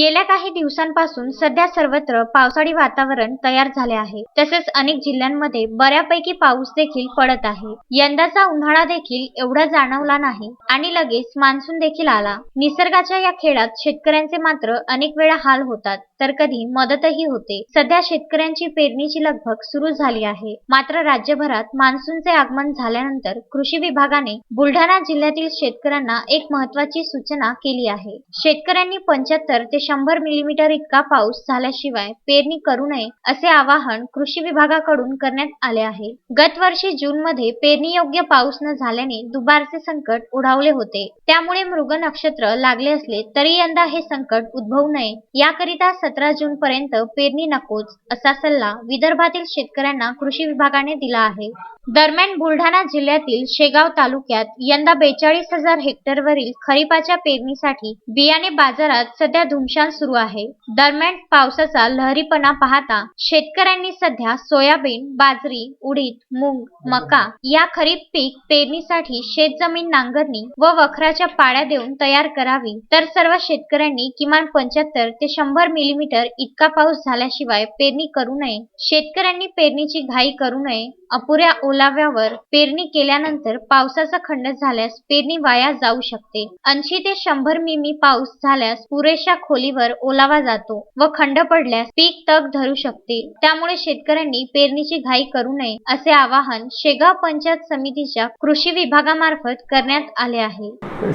गेल्या काही दिवसांपासून सध्या सर्वत्र पावसाळी वातावरण तयार झाले आहे. तसेच अनेक जिल्ह्यांमध्ये बऱ्यापैकी पाऊस देखील पडत आहे. यंदाचा उन्हाळा देखील एवढा जाणवला नाही आणि लगेच मान्सून देखील आला. निसर्गाच्या या खेळात शेतकऱ्यांचे मात्र अनेक वेळा हाल होतात तर कधी मदतही होते. सध्या शेतकऱ्यांची पेरणीची लगभग सुरू झाली आहे. मात्र राज्यभरात मान्सूनचे आगमन झाल्यानंतर कृषी विभागाने बुलढाणा जिल्ह्यातील शेतकऱ्यांना एक महत्वाची सूचना केली आहे. शेतकऱ्यांनी पंच्याहत्तर ते शंभर मिलीमीटर इतका पाऊस झाल्याशिवाय पेरणी करू नये असे आवाहन कृषी विभागाकडून करण्यात आले आहे. गत वर्षी जून मध्ये पेरणी योग्य पाऊस न झाल्याने दुबारचे संकट ओढावले होते. त्यामुळे मृग नक्षत्र लागले असले तरी यंदा हे संकट उद्भवू नये. याकरिता सतरा जून पर्यंत पेरणी नकोच असा सल्ला विदर्भातील शेतकऱ्यांना कृषी विभागाने दिला आहे. दरम्यान बुलढाणा जिल्ह्यातील शेगाव तालुक्यात यंदा बेचाळीस हजार हेक्टरवरील खरीपाच्या पेरणीसाठी बियाणे बाजारात सध्या धुमशान सुरू आहे. दरम्यान पावसाचा लहरीपणा पाहता शेतकऱ्यांनी सध्या सोयाबीन बाजरी उडीद मूग मका या खरीप पीक पेरणीसाठी शेतजमीन नांगरणी व वखराच्या पाड्या देऊन तयार करावी. तर सर्व शेतकऱ्यांनी किमान पंच्याहत्तर ते शंभर मिलीमीटर इतका पाऊस झाल्याशिवाय पेरणी करू नये. शेतकऱ्यांनी पेरणीची घाई करू नये. अपुऱ्या ओलाव्यावर पेरणी केल्यानंतर पावसाचा खंड झाल्यास पेरणी वाया जाऊ शकते. ऐंशी ते शंभर मिमी पाऊस झाल्यास पुरेशा खोलीवर ओलावा जातो व खंड पडल्यास पीक तग धरू शकते. त्यामुळे शेतकऱ्यांनी पेरणीची घाई करू नये असे आवाहन शेगाव पंचायत समितीच्या कृषी विभागामार्फत करण्यात आले आहे.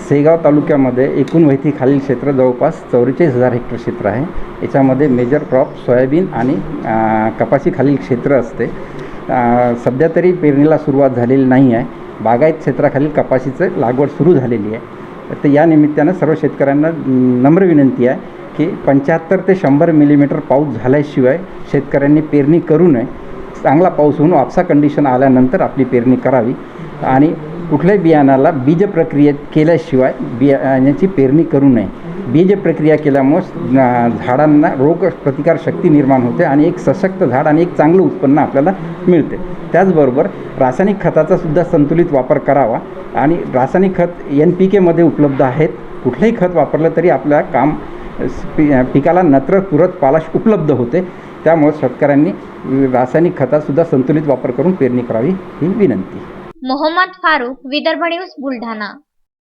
शेगाव तालुक्यामध्ये एकूण वहिती खालील क्षेत्र जवळपास चौवेचाळीस हजार हेक्टर क्षेत्र आहे. याच्यामध्ये मेजर क्रॉप सोयाबीन आणि कपाशी खालील क्षेत्र असते. सध्या तरी पेरणीला सुरुवात झालेली नाही आहे. बागायत क्षेत्राखालील कपाशीचं लागवड सुरू झालेली आहे. तर या निमित्तानं सर्व शेतकऱ्यांना नम्र विनंती आहे की पंच्याहत्तर ते शंभर मिलीमीटर पाऊस झाल्याशिवाय शेतकऱ्यांनी पेरणी करू नये. चांगला पाऊस होऊन वापसा कंडिशन आल्यानंतर आपली पेरणी करावी. आणि कुठल्याही बियाणाला बीज प्रक्रिया केल्याशिवाय बियाण्याची पेरणी करू नये. बीज प्रक्रिया केल्यामुळे झाडांना रोग प्रतिकार शक्ती निर्माण होते आणि एक सशक्त झाड आणि एक चांगलं उत्पन्न आपल्याला मिळते. त्याचबरोबर रासायनिक खताचा सुद्धा संतुलित वापर करावा आणि रासायनिक खत एन पी केमध्ये उपलब्ध आहेत. कुठलंही खत वापरलं तरी आपल्या काम पी पिकाला नत्र तुरत पालाश उपलब्ध होते. त्यामुळे शेतकऱ्यांनी रासायनिक खतासुद्धा संतुलित वापर करून पेरणी करावी ही विनंती. मोहम्मद फारूक विदर्भ न्यूज बुलढाणा.